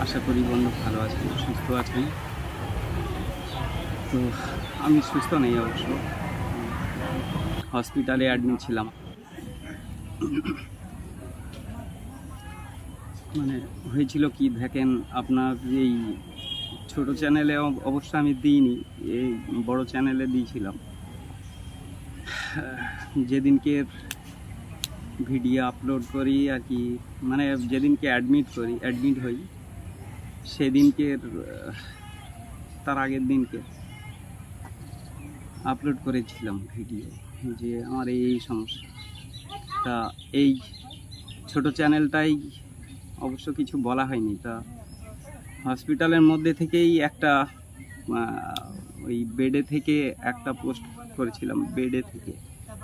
আশা করি বন্ধু ভালো আছেন, সুস্থ আছেন। তো আমি সুস্থ নেই অবশ্য। হসপিটালে অ্যাডমিট ছিলাম। মানে হয়েছিল কি দেখেন, আপনার এই ছোট চ্যানেলে অব- অবশ্য আমি দিইনি, এই বড় চ্যানেলে দিয়েছিলাম। যেদিনকে ভিডিও আপলোড করি আর কি মানে যেদিনকে অ্যাডমিট করি অ্যাডমিট হই। সেদিনকে তার আগের দিনকে আপলোড করেছিলাম ভিডিও যে আমার এই এই সমস্যা। তা এই ছোট চ্যানেলটাই অবশ্য কিছু বলা হয়নি। তা হসপিটালের মধ্যে থেকেই একটা ওই বেডে থেকে একটা পোস্ট করেছিলাম বেডে থেকে।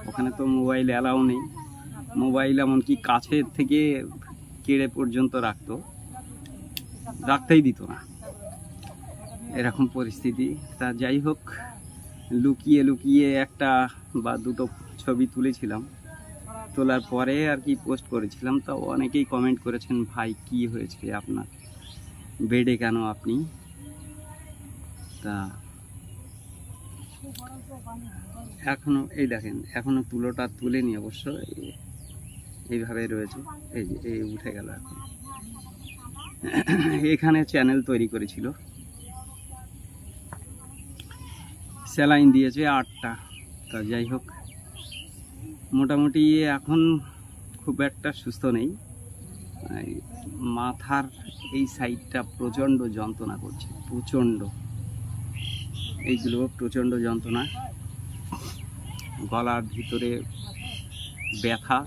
ওখানে তো মোবাইল অ্যালাউ নেই। মোবাইল এমনকি কাছের থেকে কেড়ে পর্যন্ত রাখতো। রাখতেই দিত না। এরকম পরিস্থিতি। তা যাই হোক, লুকিয়ে লুকিয়ে একটা বা দুটো ছবি তুলেছিলাম। তোলার পরে আর কি পোস্ট করেছিলাম। তা অনেকেই কমেন্ট করেছেন, ভাই, কি হয়েছে আপনার? বেডে কেন আপনি? তা এখনও, এই দেখেন, এখনও তুলোটা তুলেনি অবশ্য। এই- এইভাবে রয়েছে। এই যে, এই উঠে গেল এখন। এখানে চ্যানেল তৈরি করেছিল। স্যালাইন দিয়েছে আটটা। তা যাই হোক, মোটামুটি এখন খুব একটা সুস্থ নেই। মাথার এই সাইডটা প্রচণ্ড যন্ত্রণা করছে, প্রচণ্ড। এইগুলো প্রচণ্ড যন্ত্রণা। গলার ভিতরে ব্যথা,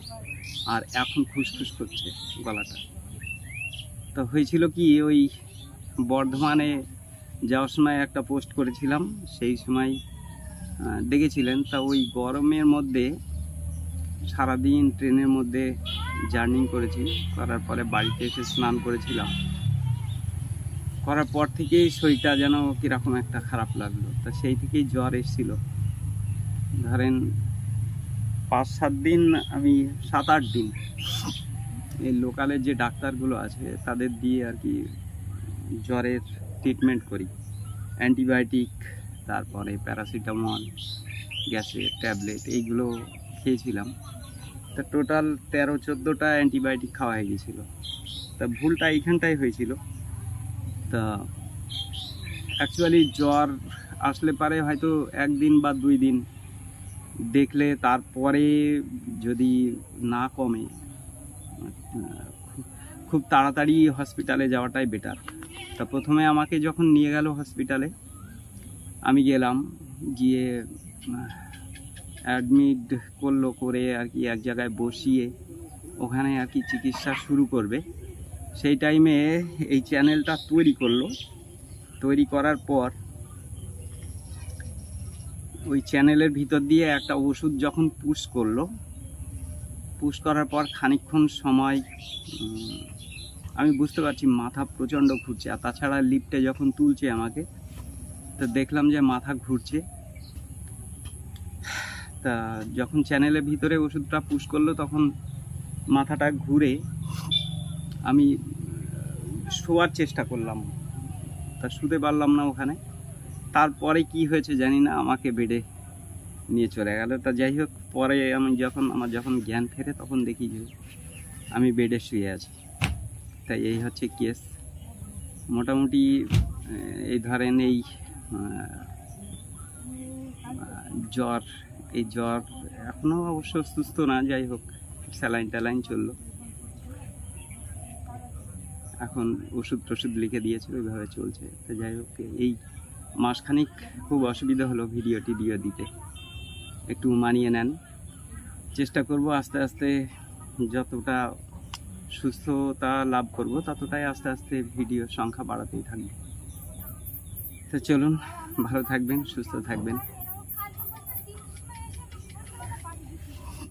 আর এখন খুসখুস করছে গলাটা। তো হয়েছিল কি, ওই বর্ধমানে যাওয়ার সময় একটা পোস্ট করেছিলাম, সেই সময় দেখেছিলেন। তা ওই গরমের মধ্যে, সারাদিন ট্রেনের মধ্যে জার্নি করেছি, করার পরে বাড়িতে এসে স্নান করেছিলাম। করার পর থেকেই শরীরটা যেন কীরকম একটা খারাপ লাগল। তা সেই থেকেই জ্বর এসেছিল। ধরেন, পাঁচ সাত দিন, আমি সাত আট দিন এই লোকালের যে ডাক্তারগুলো আছে, তাদের দিয়ে আর কি জ্বরের ট্রিটমেন্ট করি। অ্যান্টিবায়োটিক তারপরে প্যারাসিটামল গ্যাসের ট্যাবলেট এইগুলো খেয়েছিলাম। তা টোটাল তেরো, চোদ্দোটা অ্যান্টিবায়োটিক খাওয়া হয়ে গেছিল। তা ভুলটা এইখানটাই হয়েছিল। তা অ্যাকচুয়ালি জ্বর আসলে পারে হয়তো একদিন বা দুই দিন। দেখলে তারপরে যদি না কমে খুব- তাড়াতাড়ি হসপিটালে যাওয়াটাই বেটার তা প্রথমে আমাকে যখন নিয়ে গেল হসপিটালে আমি গেলাম, গিয়ে অ্যাডমিট করল করে আর কি এক জায়গায় বসিয়ে ওখানে আর কি চিকিৎসা শুরু করবে। সেই টাইমে এই চ্যানেলটা তৈরি করল। তৈরি করার পর ওই চ্যানেলের ভিতর দিয়ে একটা ওষুধ যখন পুশ করল পুশ করার পর খানিকক্ষণ সময় আমি বুঝতে পারছি মাথা প্রচণ্ড ঘুরছে। আর তাছাড়া লিফটে যখন তুলছে আমাকে, তো দেখলাম যে মাথা ঘুরছে। তা যখন চ্যানেলের ভিতরে ওষুধটা পুশ করল, তখন মাথাটা ঘুরে আমি শোয়ার চেষ্টা করলাম। তা শুতে পারলাম না ওখানে। তারপরে কি হয়েছে জানি না, আমাকে বেডে নিয়ে চলে গেল। তা যাই হোক, পরে আমি যখন, আমার যখন জ্ঞান ফেরে তখন দেখি যে আমি বেডে শুয়ে আছি। তাই এই হচ্ছে কেস মোটামুটি এই ধরেন এই জ্বর এই জ্বর এখনও অবশ্য সুস্থ না, যাই হোক, স্যালাইন ট্যালাইন চলল। এখন ওষুধ টষুধ লিখে দিয়েছে, ওইভাবে চলছে। তো যাই হোক, এই মাসখানিক খুব অসুবিধা হলো ভিডিও টিডিও দিতে। একটু মানিয়ে নেন। চেষ্টা করব আস্তে আস্তে যতটা সুস্থতা লাভ করব, ততটাই আস্তে আস্তে ভিডিওর সংখ্যা বাড়াতেই থাকবে। তো চলুন, ভালো থাকবেন, সুস্থ থাকবেন।